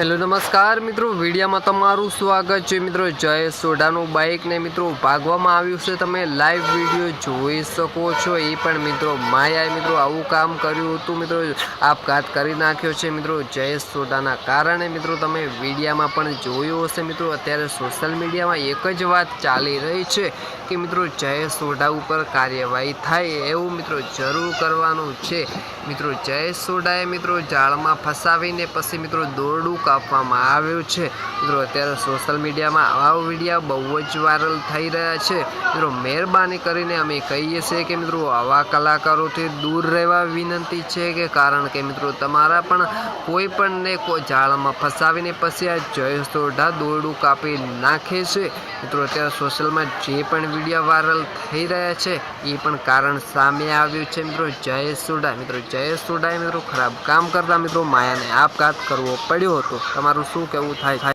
Hello, નમસ્કાર. મિત્રો, વિડીયોમાં તમારું સ્વાગત છે. મિત્રો, જય સોઢાનું બાઇકને મિત્રો, ભાગવામાં આવ્યું છે. તમે લાઈવ વીડિયો જોઈ શકો છો. એ પણ, મિત્રો, માયાએ, મિત્રો, આવું કામ કર્યું હતું. મિત્રો, આપઘાત કરી નાખ્યો છે. મિત્રો, જય સોઢાના કારણે, મિત્રો, તમે વિડીયામાં પણ જોયું હશે. મિત્રો, અત્યારે સોશિયલ મીડિયામાં એક જ વાત ચાલી રહી છે કે, મિત્રો, જય સોઢા ઉપર કાર્યવાહી થાય એવું, મિત્રો, જરૂર કરવાનું છે. મિત્રો, જય સોઢાએ, મિત્રો જાળમાં ફસાવીને પછી, મિત્રો, દોરડું કાપવામાં આવ્યું છે. મિત્રો, અત્યારે સોશિયલ મીડિયામાં આવા વિડીયા બહુ જ વાયરલ થઈ રહ્યા છે. મિત્રો, મહેરબાની કરીને અમે કહીએ છીએ કે, મિત્રો, આવા કલાકારોથી દૂર રહેવા વિનંતી છે કે, કારણ કે, મિત્રો, તમારા પણ કોઈ પણને કોઈ જાળમાં ફસાવીને પછી આ જય સોઢા દોરડું કાપી નાખે છે. મિત્રો, અત્યારે સોશિયલમાં જે પણ વીડિયો વાયરલ થઈ રહ્યા છે, એ પણ કારણ સામે આવ્યું છે, મિત્રો. જય સોઢા. મિત્રો, જય સોઢાએ, મિત્રો, ખરાબ કામ કરતા, મિત્રો, માયાને આપઘાત કરવો પડ્યો હતો. તમારું શું કેવું થાય થાય?